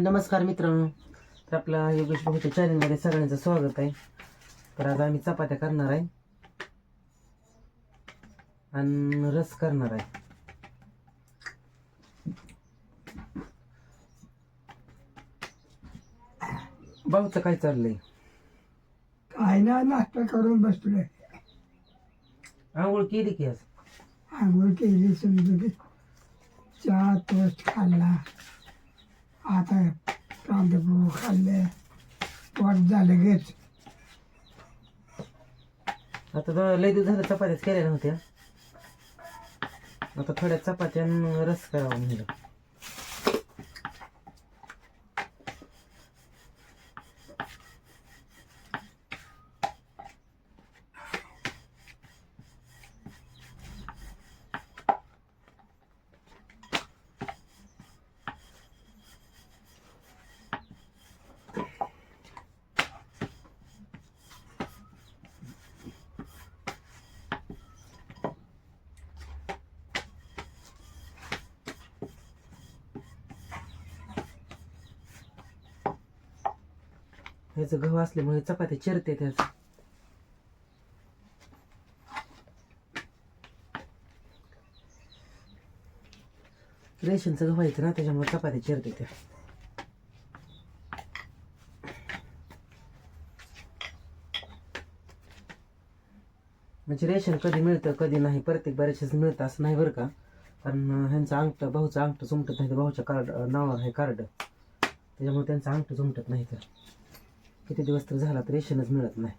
नमस्कार मित्रांनो. तर आपल्या योगेश भाऊच्या चॅनलमध्ये सगळ्यांचं स्वागत आहे. तर आज आम्ही चपात्या करणार आहे. आणि रस करणार आहे. भाऊचं काय चाललंय? काय ना नाश्ता करून बसलोय. आंघोळ केली की आज? आंघोळ केली समजून चहा टोस्ट खाल्ला. आता कांदे पोहे खाल्ले. वाट झालं गेच आता तर लय दिवस झालं चपात्याच केल्या नव्हत्या. आता थोड्या चपात्या आणि रस करावा म्हणलं. ह्याचं गहू असल्यामुळे चपात्या चिरते त्याच रेशनचं गहू आहे ना त्याच्यामुळे चपात्या चिरते त्या म्हणजे रेशन कधी मिळतं कधी नाही प्रत्येक बऱ्याचशाच मिळतं असं नाही बरं का? कारण ह्यांचं अंगठं भाऊचं अंगठं चुमटत नाही तर भाऊच्या कार्ड नावावर आहे कार्ड त्याच्यामुळे त्यांचं अंगठं चुमटत नाही तर. किती दिवस तर झाला तर रेशनच मिळत नाही.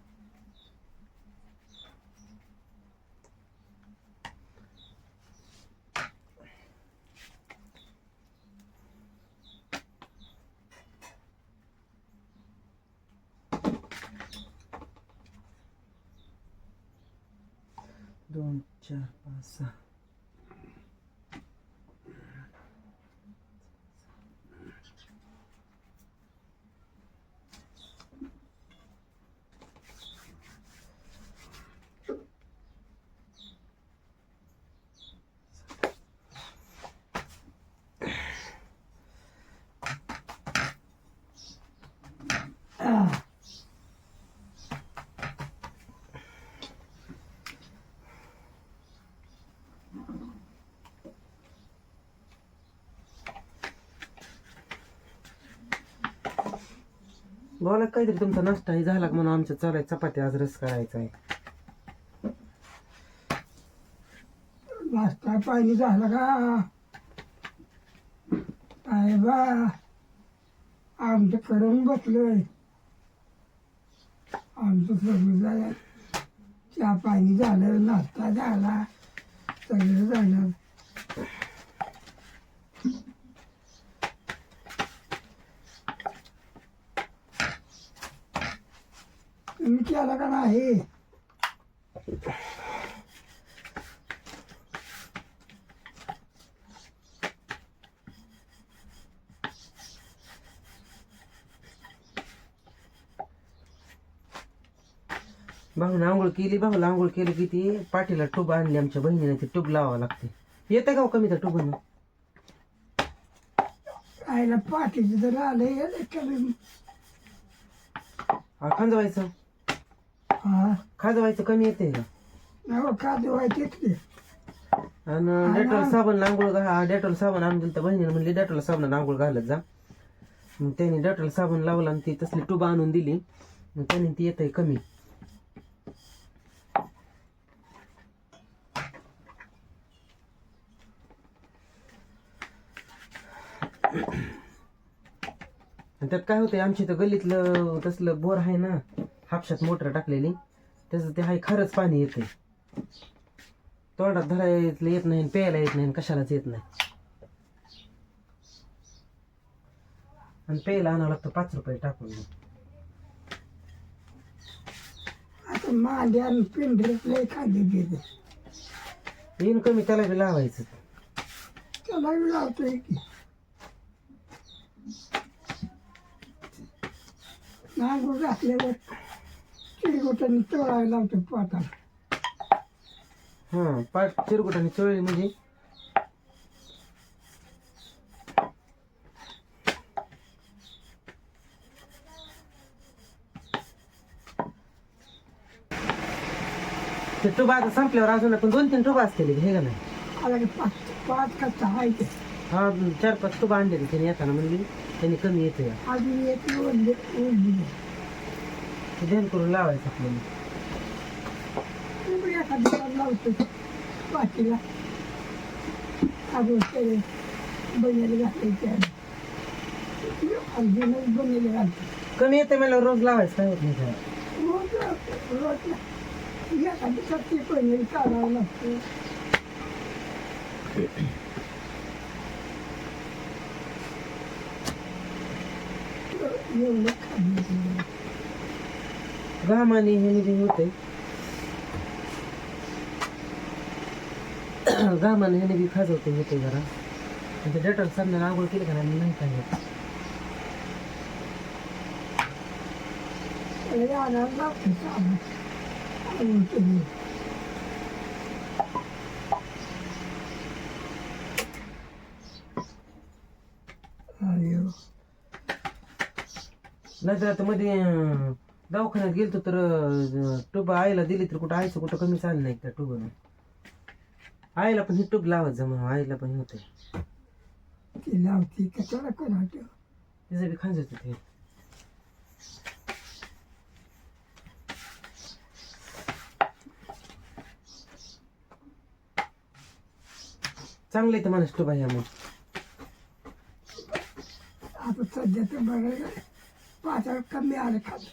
दोन चार पाच सहा. बोला काहीतरी तुमचा नाश्ता हे झाला म्हणून आमच्या चालाय चपाती आज रस करायचा आहे. नाश्ता पाणी झाला का? काय बा आमचं करून बसलोय. आमचं सगळं झालं. चहा पाणी झालं नाश्ता झाला. सगळं झालं. केला का नाही? भाऊने आंघोळ केली भाऊला आंघोळ केली की ती पाठीला टूब आणली आमच्या बहिणीने ती टूब लावावं लागते. येते का हो कमी त्या टूबनं? आईला पाठीचं तर आलंय कमी. हा खांजवायचं हा खाजवायचं कमी येते का नाही का देवायचेच की आणि डेटॉल साबण आंघोळ घा डेटॉल साबण आणून दिलं तर बहिणीने म्हणली डेटॉल साबण आंघोळ घालत जा मग त्याने डेटॉल साबण लावला आणि ती तसली टूब आणून दिली मग त्याने ती येते कमी आणि त्यात काय होतंय आमच्या इथं गल्लीतलं तसलं बोर आहे ना हापशात मोटर टाकलेली. त्याचं ते हाय खरंच पाणी येते तोंडात धरायला येत नाही प्यायला येत नाही कशालाच येत नाही. आणि प्यायला आणावं लागतं पाच रुपये टाकून. आता मांड्या आणि पिंढरीत लय खाली गेले. येईन कमी त्याला बी लावायचं. त्याला बी लावतोय की. नांगूर घातल्यावर चिरगुटांनी चोळायला लावतो पाटाला हा पाट चिरगुटाने चोळली म्हणजे ते टोबा आता संपल्यावर अजून आपण दोन तीन टोबा असतील हे का नाही? అలాగే पाच पाच का सहा येते हा चार पाच टोबा आणलेले त्याने येताना म्हणली. त्यांनी कमी येते अजून येते नाही. ते ध्यान करून लावायचं आपल्याला मी पण एखादी बार लावतो पाठीला अजून ते बनेल घालायचे अजूनच बनेल घालतो कमी येते मला रोज लावायचं काय होत नाही त्याला. रोज रोज एखादी सत्ती पनीर काढावं लागतं एवढं खाल्लं घामाने हे बी होते. घामाने ह्याने बी खाजवते होते जरा. म्हणजे ते डेटॉल सामन्याला आंघोळ केली का नाही नाही काय होत त्याला आता मध्ये दवाखान्यात गेलतो तर अं, टूब आईला दिली तर कुठं आईचं कुठं कमी चाललं नाही त्या टूबनं आईला पण ही टूब लावत जा म्हणून आईला पण होते ती लावती कशाला करायचं तिचं बी खांजत ते. चांगले तर माणूस टूब आहे मग आता सध्या तर बघायला पातळ कमी आलं खात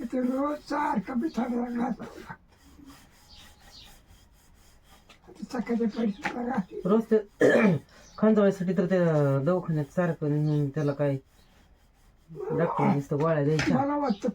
ते रोज सारखं बिथाडला घासावं लागतं पैसे रोज ते खांजवायसाठी तर त्या दवाखान्यात सारखं नेऊन त्याला काय डॉक्टर नुसतं गोळ्या द्यायच्या. मला वाटतं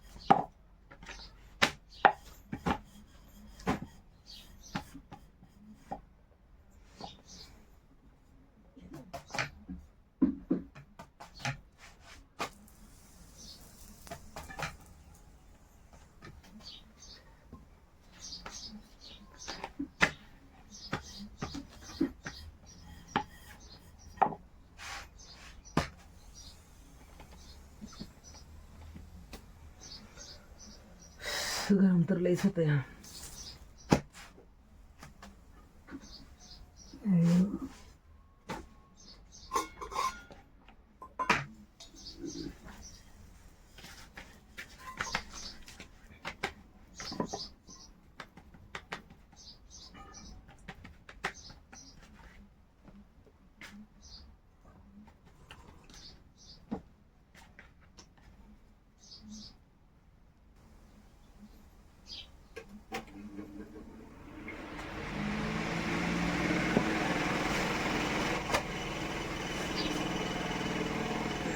गरम अंतर लयच होतं या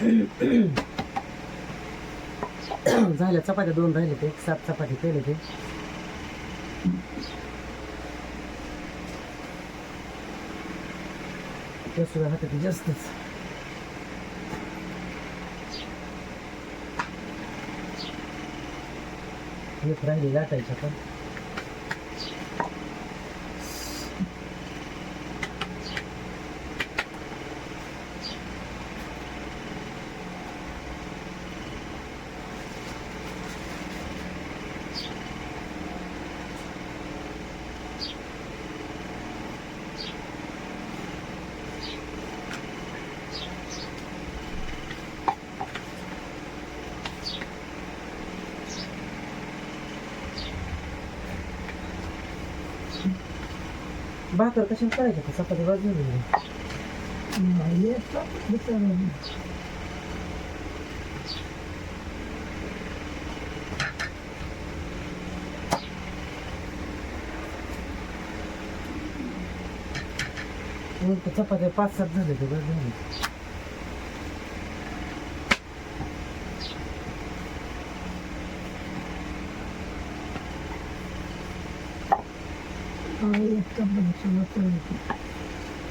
झाल्या चपात्या दोन राहिले ते. सात चपाती केले ते. सुद्धा हातात जास्तच. एक राहिली लाटायच्या पण भाकर कशाने करायचं? का चपाती बाजूला नाही येतं बिचारं. चपात्या पाच सात झाले ते बस झाले हा, एक कपडा सगळं करायचं.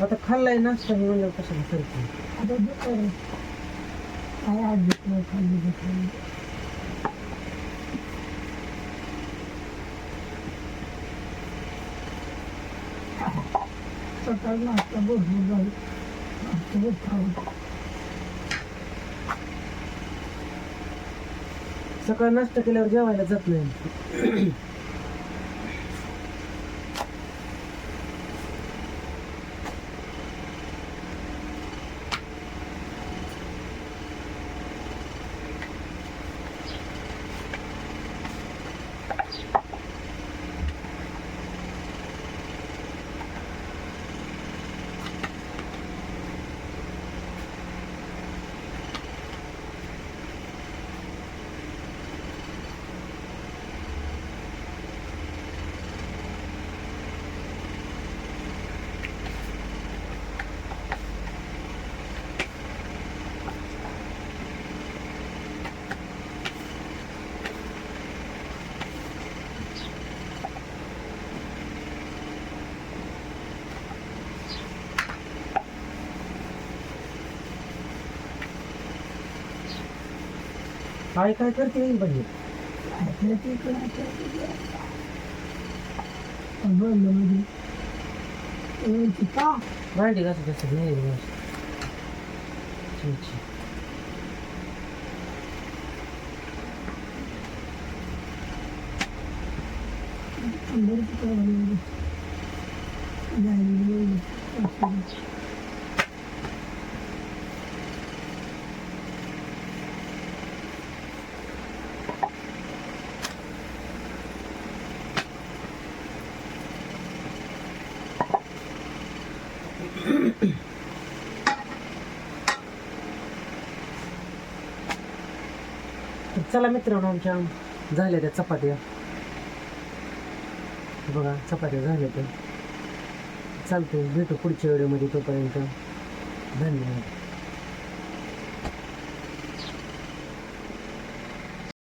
आता खाल्लाय हे करते आता दुपारी. काय आज घेतलं खाल्ली घेतलं सकाळ नाश्ता भरपूर नाश्ता सकाळ नाश्ता केल्यावर जेवायला जात नाही. आई काय करते बाई ते ते करायचं बोललं म्हणजे ए, ती का भांडी घासत असत नाही घास. छी, छी. बरं काय बोललं चला मित्रांनो आमच्या झाल्या त्या चपात्या. बघा चपात्या झाल्या त्या. चालते भेटू पुढच्या व्हिडिओमध्ये तोपर्यंत. धन्यवाद.